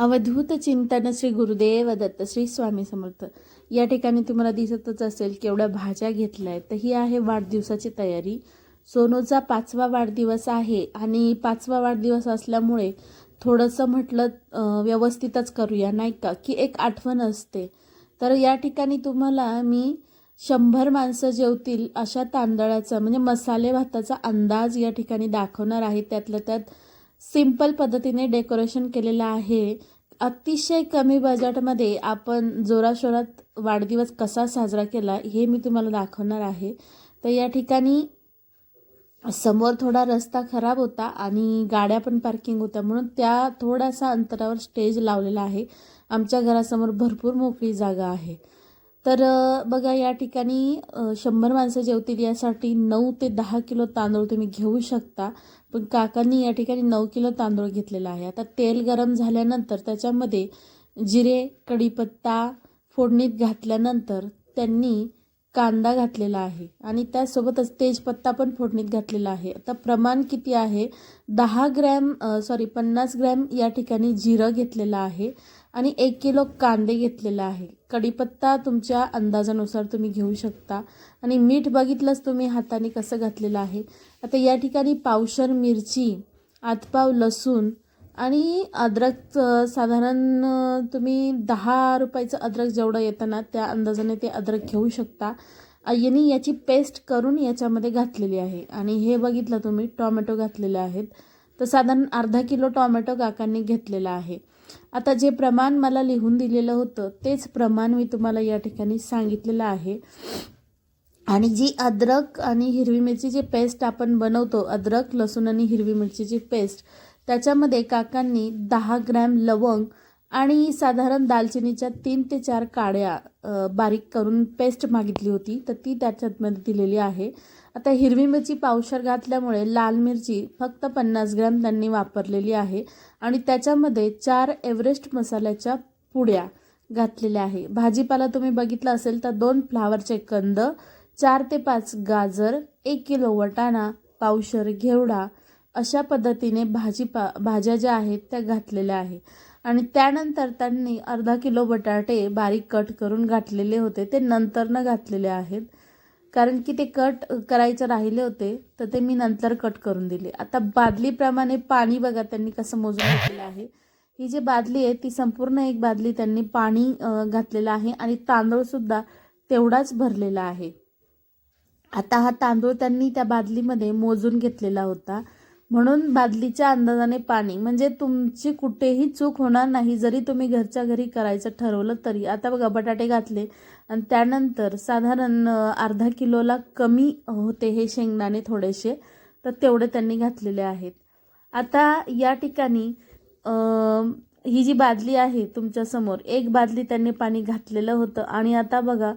अवधूत चिंतन श्री गुरुदेव दत्त श्री स्वामी समर्थ. या ठिकाणी तुम्हाला दिसतच असेल केवढ्या भाज्या घेतल्या आहेत. तर ही आहे वाढदिवसाची तयारी. सोनूचा पाचवा वाढदिवस आहे आणि पाचवा वाढदिवस असल्यामुळे थोडंसं म्हटलं व्यवस्थितच करूया नाही का? की एक आठवण असते. तर या ठिकाणी तुम्हाला मी शंभर माणसं जेवतील अशा तांदळाचा म्हणजे मसाले भाताचा अंदाज या ठिकाणी दाखवणार आहे. त्यातल्या त्यात सिंपल पद्धतीने डेकोरेशन केलेलं आहे. अतिशय कमी बजेटमध्ये आपण जोराशोरात वाढदिवस कसा साजरा केला हे मी तुम्हाला दाखवणार आहे. तर या ठिकाणी समोर थोडा रस्ता खराब होता आणि गाड्या पण पार्किंग होत्या म्हणून त्या थोडासा अंतरावर स्टेज लावलेला आहे. आमच्या घरासमोर भरपूर मोकळी जागा आहे. तर बघा या ठिकाणी शंभर माणसं जेवतील यासाठी नऊ ते दहा किलो तांदूळ तुम्ही घेऊ शकता. पण काकांनी या ठिकाणी नऊ किलो तांदूळ घेतलेला आहे. आता तेल गरम झाल्यानंतर त्याच्यामध्ये जिरे कढीपत्ता फोडणीत घातल्यानंतर त्यांनी कांदा घातलेला आहे. आणि त्यासोबतच तेजपत्ता पण फोडणीत घातलेला आहे. आता प्रमाण किती आहे? दहा ग्रॅम सॉरी पन्नास ग्रॅम या ठिकाणी जिरं घेतलेलं आहे. आणि एक किलो कांदे घेतलेला आहे. कढीपत्ता तुमच्या अंदाजानुसार तुम्ही घेऊ शकता. आणि मीठ बघितलंच तुम्ही हाताने कसं घातलेलं आहे. आता या ठिकाणी पावशर मिरची आतपाव लसूण आणि अद्रक साधारण तुम्ही दहा रुपयाचं अद्रक जेवढं येतं ना त्या अंदाजाने ते अद्रक घेऊ शकता. यांनी याची पेस्ट करून याच्यामध्ये घातलेली आहे. आणि हे बघितलं तुम्ही टॉमॅटो घातलेले आहेत. तर साधारण अर्धा किलो टॉमॅटो काकांनी घेतलेला आहे. आता जे प्रमाण मला लिहून दिलेलं होतं तेच प्रमाण मी तुम्हाला या ठिकाणी सांगितलेलं आहे. आणि जी अद्रक आणि हिरवी मिरचीची पेस्ट आपण बनवतो अद्रक लसूण आणि हिरवी मिरचीची पेस्ट त्याच्यामध्ये काकांनी दहा ग्रॅम लवंग आणि साधारण दालचिनीच्या तीन ते चार काड्या बारीक करून पेस्ट मागितली होती तर ती त्याच्यामध्ये दिलेली आहे. आता हिरवी मिरची पावशर घातल्यामुळे लाल मिरची फक्त पन्नास ग्रॅम त्यांनी वापरलेली आहे. आणि त्याच्यामध्ये चार एव्हरेस्ट मसाल्याच्या पुड्या घातलेल्या आहे. भाजीपाला तुम्ही बघितला असेल तर दोन फ्लावरचे कंद चार ते पाच गाजर एक किलो वटाणा पावशर घेवडा अशा पद्धतीने भाजीपा भाज्या ज्या आहेत त्या घातलेल्या आहे. आणि त्यानंतर त्यांनी अर्धा किलो बटाटे बारीक कट करून घातलेले होते. ते नंतरनं घातलेले आहेत. कारण की ते कट करायचे राहिले होते तर ते मी नंतर कट करून दिले. आता बादलीप्रमाणे पाणी बघा त्यांनी कसं मोजून घेतलेलं आहे. ही जी बादली आहे ती संपूर्ण एक बादली त्यांनी पाणी घातलेलं आहे आणि तांदूळसुद्धा तेवढाच भरलेला आहे. आता हा तांदूळ त्यांनी त्या बादलीमध्ये मोजून घेतलेला होता. म्हणून बादलीच्या अंदाजाने पाणी. म्हणजे तुमची कुठेही चूक होणार नाही. जरी तुम्ही घरच्या घरी करायचं ठरवलं तरी. आता बघा बटाटे घातले आणि त्यानंतर साधारण अर्धा किलोला कमी होते हे शेंगदाणे थोडेसे. तर तेवढे त्यांनी घातलेले आहेत. आता या ठिकाणी ही जी बादली आहे तुमच्यासमोर एक बादली त्यांनी पाणी घातलेलं होतं. आणि आता बघा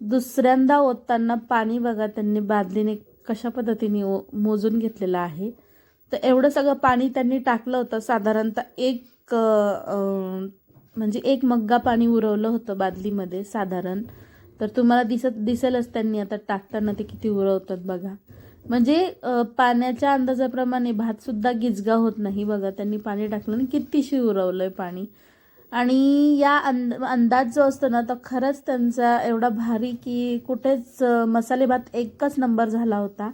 दुसऱ्यांदा ओतताना पाणी बघा त्यांनी बादलीने कशा पद्धतीने मोजून घेतलेलं आहे. तर एवढं सगळं पाणी त्यांनी टाकलं होतं. साधारणतः एक म्हणजे एक मग्गा पाणी उरवलं होतं बादलीमध्ये साधारण. तर तुम्हाला दिसत दिसेलच त्यांनी आता टाकताना ते किती उरवतात बघा. म्हणजे पाण्याच्या अंदाजाप्रमाणे भातसुद्धा गिजगा होत नाही बघा. त्यांनी पाणी टाकलं आणि कितीशी उरवलं आहे पाणी. आणि या अंद अंदाज जो असतो ना तो खरंच त्यांचा एवढा भारी की कुठेच मसालेभात मसाले भात एकच नंबर झाला होता.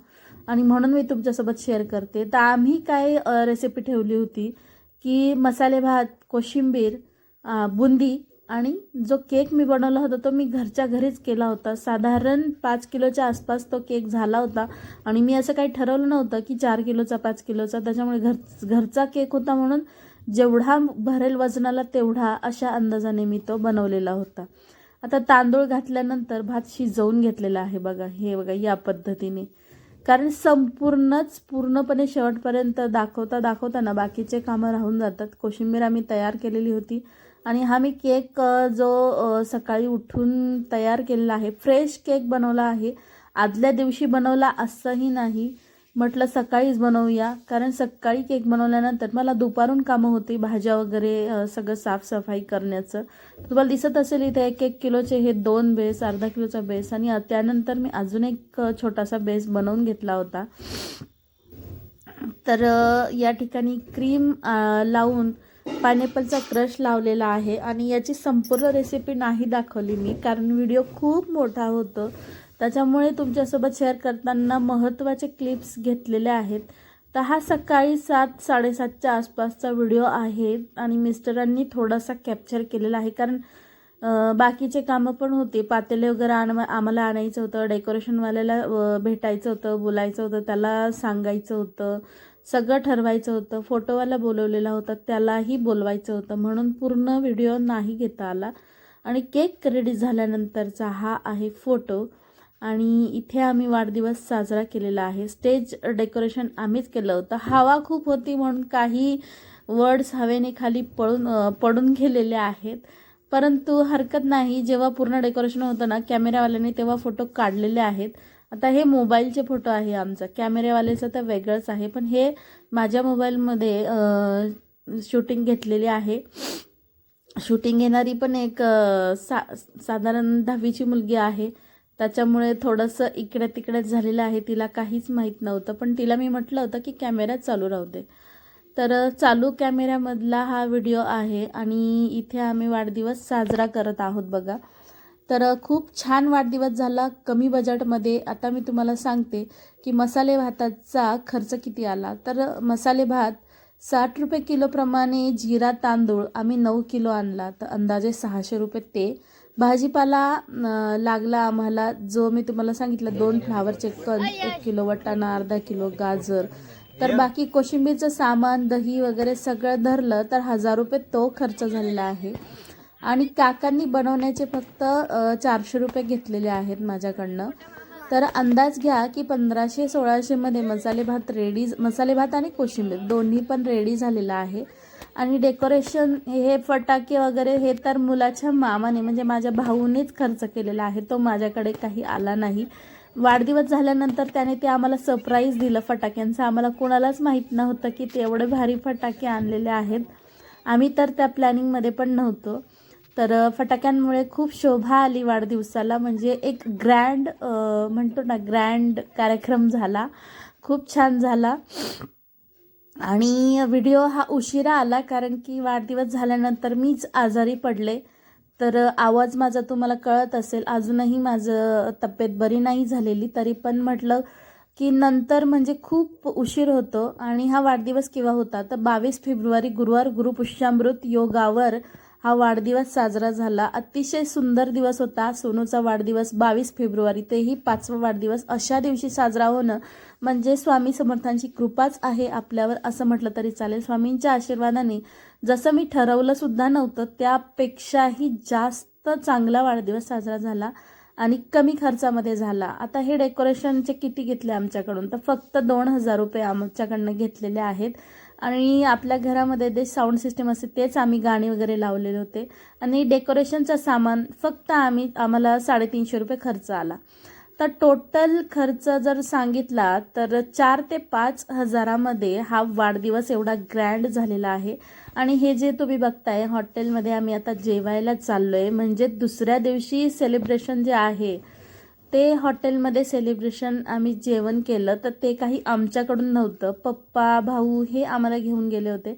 आणि म्हणून मी तुमच्यासोबत शेअर करते. तर आम्ही काय रेसिपी ठेवली होती की मसाले भात कोशिंबीर बुंदी आणि जो केक मी बनवला होता तो मी घरच्या घरीच केला होता. साधारण पाच किलोच्या आसपास तो केक झाला होता आणि मी असं काही ठरवलं नव्हतं की चार किलोचा पाच किलोचा. त्याच्यामुळे घर घरचा केक होता म्हणून जेवढा भरेल वजनाला तेवढा अशा अंदाजाने मी तो बनवलेला होता. आता तांदूळ घातल्यानंतर भात शिजवून घेतलेला आहे बघा. हे बघा या पद्धतीने. कारण संपूर्णच पूर्णपणे शेवटपर्यंत दाखवता दाखवताना बाकीचे कामं राहून जातात. कोशिंबीर आम्ही तयार केलेली होती. आणि हा मी केक जो सकाळी उठून तयार केलेला आहे फ्रेश केक बनवला आहे आदल्या दिवशी बनवला असंही नाही. म्हटलं सकाळीच बनवूया. कारण सकाळी केक बनवल्यानंतर मला दुपारून कामं होती भाज्या वगैरे सगळं साफसफाई करण्याचं. तुम्हाला दिसत असेल इथे एक एक किलोचे हे दोन बेस अर्धा किलोचा बेस आणि त्यानंतर मी अजून एक छोटासा बेस बनवून घेतला होता. तर या ठिकाणी क्रीम लावून पायनॅपलचा क्रश लावलेला आहे आणि याची संपूर्ण रेसिपी नाही दाखवली मी कारण व्हिडिओ खूप मोठा होतो. त्याच्यामुळे तुमच्यासोबत शेअर करताना महत्त्वाचे क्लिप्स घेतलेले आहेत. तर हा सकाळी सात साडेसातच्या आसपासचा व्हिडिओ आहे आणि मिस्टरांनी थोडासा कॅप्चर केलेला आहे. कारण बाकीचे कामं पण होते. पातेले वगैरे आण आम्हाला आणायचं होतं डेकोरेशनवाल्याला भेटायचं होतं बोलायचं होतं त्याला सांगायचं होतं सगळं ठरवायचं होतं. फोटोवाला बोलवलेला होता त्यालाही बोलवायचं होतं. म्हणून पूर्ण व्हिडिओ नाही घेता आला. आणि केक रेडी झाल्यानंतरचा हा आहे फोटो आणि इथे आम्ही वाढदिवस साजरा केलेला आहे. स्टेज डेकोरेशन आम्हीच केलं होतं. हवा खूप होती म्हणून काही वर्ड्स हवेने खाली पळून पडून गेलेले आहेत. परंतु हरकत नाही. जेव्हा पूर्ण डेकोरेशन होतं ना कॅमेरावाल्याने तेव्हा फोटो काढलेले आहेत. आता हे मोबाईलचे फोटो आहे आमचा. कॅमेरेवाल्याचं तर वेगळंच आहे. पण हे माझ्या मोबाईलमध्ये शूटिंग घेतलेली आहे. शूटिंग घेणारी पण एक सा साधारण दहावीची मुलगी आहे. त्याच्यामुळे थोडंसं इकडे तिकडेच झालेलं आहे तिला काहीच माहीत नव्हतं. पण तिला मी म्हटलं होतं की कॅमेरा चालू राहू दे. तर चालू कॅमेऱ्यामधला हा व्हिडिओ आहे आणि इथे आम्ही वाढदिवस साजरा करत आहोत बघा. तर खूप छान वाढदिवस झाला कमी बजेटमध्ये. आता मी तुम्हाला सांगते की मसाले भाताचा खर्च किती आला. तर मसाले भात साठ रुपये किलोप्रमाणे जिरा तांदूळ आम्ही नऊ किलो आणला. तर अंदाजे सहाशे रुपये ते भाजीपाला लागला आम्हाला. जो मी तुम्हाला सांगितलं दोन फ्लावरचे कण एक किलो वटाणा अर्धा किलो गाजर. तर बाकी कोशिंबीरचं सामान दही वगैरे सगळं धरलं तर हजार रुपये तो खर्च झालेला आहे. आणि काकांनी बनवण्याचे फक्त चारशे रुपये घेतलेले आहेत माझ्याकडनं. तर अंदाज घ्या की पंधराशे सोळाशेमध्ये मसाले भात रेडी मसाले भात आणि कोशिंबीर दोन्ही पण रेडी झालेलं आहे. आणि डेकोरेशन हे फटाके वगैरे हे तर मुलाच्या मामाने म्हणजे माझ्या भाऊनेच खर्च केलेला आहे. तो माझ्याकडे काही आला नाही. वाढदिवस झाल्यानंतर त्याने ते आम्हाला सरप्राईज दिलं फटाक्यांचं. आम्हाला कोणालाच माहीत नव्हतं की ते एवढे भारी फटाके आणलेले आहेत. आम्ही तर त्या प्लॅनिंगमध्ये पण नव्हतो. तर फटाक्यांमुळे खूप शोभा आली वाढदिवसाला. म्हणजे एक ग्रँड म्हणतो ना ग्रँड कार्यक्रम झाला. खूप छान झाला. आणि व्हिडिओ हा उशिरा आला कारण की वाढदिवस झाल्यानंतर मीच आजारी पडले. तर आवाज माझा तुम्हाला कळत असेल अजूनही माझं तब्येत बरी नाही झालेली. तरी पण म्हटलं की नंतर म्हणजे खूप उशीर होतो आणि हा वाढदिवस केव्हा होता? तर बावीस फेब्रुवारी गुरुवार गुरुपुष्यामृत योगावर हा वाढदिवस साजरा झाला. अतिशय सुंदर दिवस होता. सोनूचा वाढदिवस बावीस फेब्रुवारी तेही पाचवा वाढदिवस अशा दिवशी साजरा होणं म्हणजे स्वामी समर्थांची कृपाच आहे आपल्यावर असं म्हटलं तरी चालेल. स्वामींच्या आशीर्वादाने जसं मी ठरवलं सुद्धा नव्हतं त्यापेक्षाही जास्त चांगला वाढदिवस साजरा झाला आणि कमी खर्चामध्ये झाला. आता हे डेकोरेशनचे किती घेतले आमच्याकडून? तर फक्त दोन हजार रुपये आमच्याकडनं घेतलेले आहेत. आणि आपल्या घरामध्ये जे साऊंड सिस्टम असते तेच आम्ही गाणी वगैरे लावलेले होते. आणि डेकोरेशनचं सामान फक्त आम्ही आम्हाला साडेतीनशे रुपये खर्च आला. तर टोटल खर्च जर सांगितला तर चार ते पाच हजारामध्ये हा वाढदिवस एवढा ग्रँड झालेला आहे. आणि हे जे तुम्ही बघताय हॉटेलमध्ये आम्ही आता जेवायला चाललो आहे म्हणजे दुसऱ्या दिवशी सेलिब्रेशन जे आहे ते हॉटेलमध्ये सेलिब्रेशन आम्ही जेवण केलं तर ते काही आमच्याकडून नव्हतं. पप्पा भाऊ हे आम्हाला घेऊन गेले होते.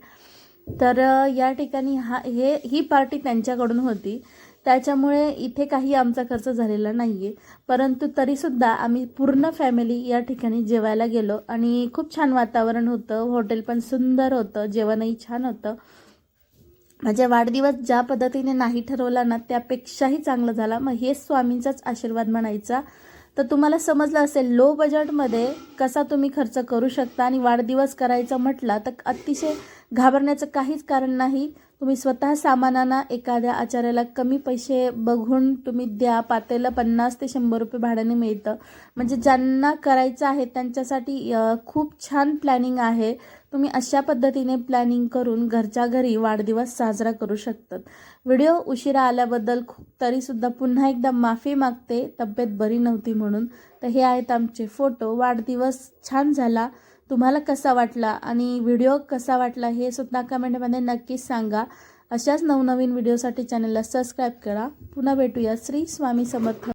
तर या ठिकाणी हा हे ही पार्टी त्यांच्याकडून होती. त्याच्यामुळे इथे काही आमचा खर्च झालेला नाही आहे परंतु तरीसुद्धा आम्ही पूर्ण फॅमिली या ठिकाणी जेवायला गेलो आणि खूप छान वातावरण होतं. हॉटेल पण सुंदर होतं. जेवणही छान होतं. म्हणजे वाढदिवस ज्या पद्धतीने नाही ठरवला ना त्यापेक्षाही चांगलं झाला. मग हेच स्वामींचाच आशीर्वाद म्हणायचा. तर तुम्हाला समजलं असेल लो बजेटमध्ये कसा तुम्ही खर्च करू शकता आणि वाढदिवस करायचा म्हटला तर अतिशय घाबरण्याचं काहीच कारण नाही. तुम्ही स्वतः सामानांना एखाद्या आचार्याला कमी पैसे बघून तुम्ही द्या. पातेला पन्नास ते शंभर रुपये भाड्याने मिळतं. म्हणजे ज्यांना करायचं आहे त्यांच्यासाठी खूप छान प्लॅनिंग आहे. तुम्ही अशा पद्धतीने प्लॅनिंग करून घरच्या घरी वाढदिवस साजरा करू शकतात. व्हिडिओ उशिरा आल्याबद्दल खूप तरीसुद्धा पुन्हा एकदा माफी मागते. तब्येत बरी नव्हती म्हणून. तर हे आहेत आमचे फोटो वाढदिवस छान झाला. तुम्हाला कसा वाटला आणि व्हिडिओ कसा वाटला हे सुद्धा कमेंटमध्ये नक्कीच सांगा. अशाच नवनवीन व्हिडिओसाठी चॅनलला सबस्क्राईब करा. पुन्हा भेटूया. श्री स्वामी समर्थ.